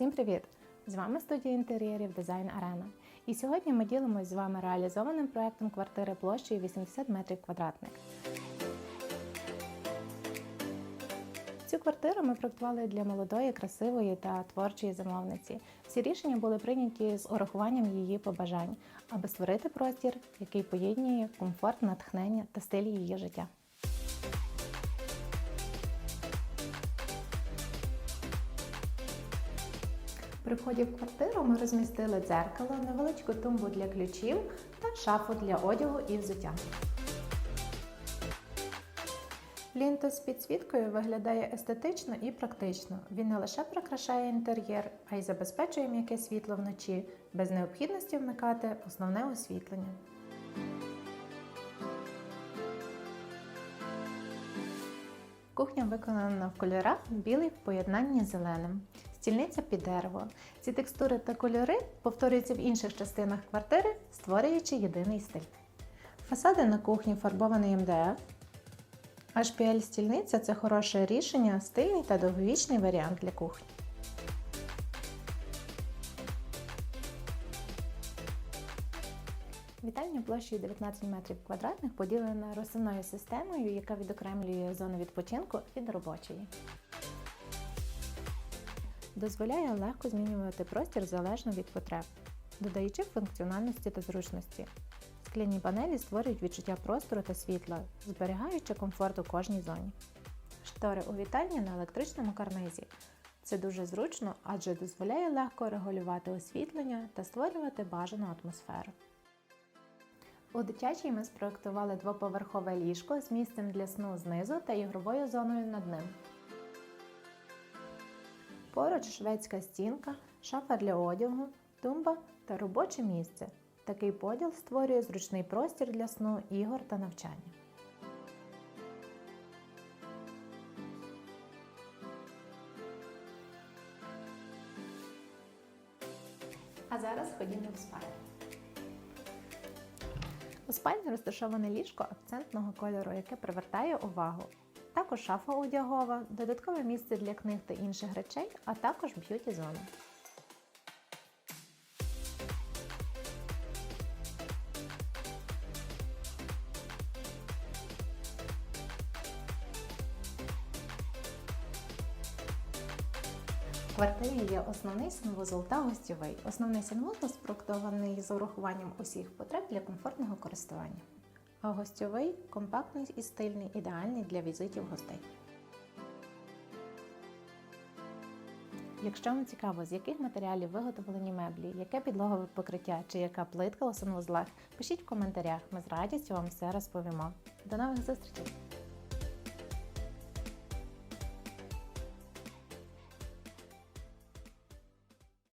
Всім привіт! З вами студія інтер'єрів Дизайн Арена. І сьогодні ми ділимось з вами реалізованим проектом квартири площею 80 метрів квадратних. Цю квартиру ми проектували для молодої, красивої та творчої замовниці. Всі рішення були прийняті з урахуванням її побажань, аби створити простір, який поєднує комфорт, натхнення та стиль її життя. При вході в квартиру ми розмістили дзеркало, невеличку тумбу для ключів та шафу для одягу і взуття. Плінтус з підсвіткою виглядає естетично і практично. Він не лише прикрашає інтер'єр, а й забезпечує м'яке світло вночі без необхідності вмикати основне освітлення. Кухня виконана в кольорах білий в поєднанні з зеленим. Стільниця під дерево. Ці текстури та кольори повторюються в інших частинах квартири, створюючи єдиний стиль. Фасади на кухні фарбований МДФ. HPL стільниця це хороше рішення, стильний та довговічний варіант для кухні. Вітальня площею 19 метрів квадратних поділена розсувною системою, яка відокремлює зону відпочинку від робочої. Дозволяє легко змінювати простір залежно від потреб, додаючи функціональності та зручності. Скляні панелі створюють відчуття простору та світла, зберігаючи комфорт у кожній зоні. Штори у вітальні на електричному карнизі. Це дуже зручно, адже дозволяє легко регулювати освітлення та створювати бажану атмосферу. У дитячій ми спроектували двоповерхове ліжко з місцем для сну знизу та ігровою зоною над ним. Поруч шведська стінка, шафа для одягу, тумба та робоче місце. Такий поділ створює зручний простір для сну, ігор та навчання. А зараз ходімо в спальню. У спальні розташоване ліжко акцентного кольору, яке привертає увагу. Також шафа одягова, додаткове місце для книг та інших речей, а також б'юті-зона. Квартирі є основний санвузол та гостьовий. Основний санвузол спроектований з урахуванням усіх потреб для комфортного користування. А гостьовий компактний і стильний, ідеальний для візитів гостей. Якщо вам цікаво, з яких матеріалів виготовлені меблі, яке підлогове покриття чи яка плитка у санвузлах, пишіть в коментарях, ми з радістю вам все розповімо. До нових зустрічей!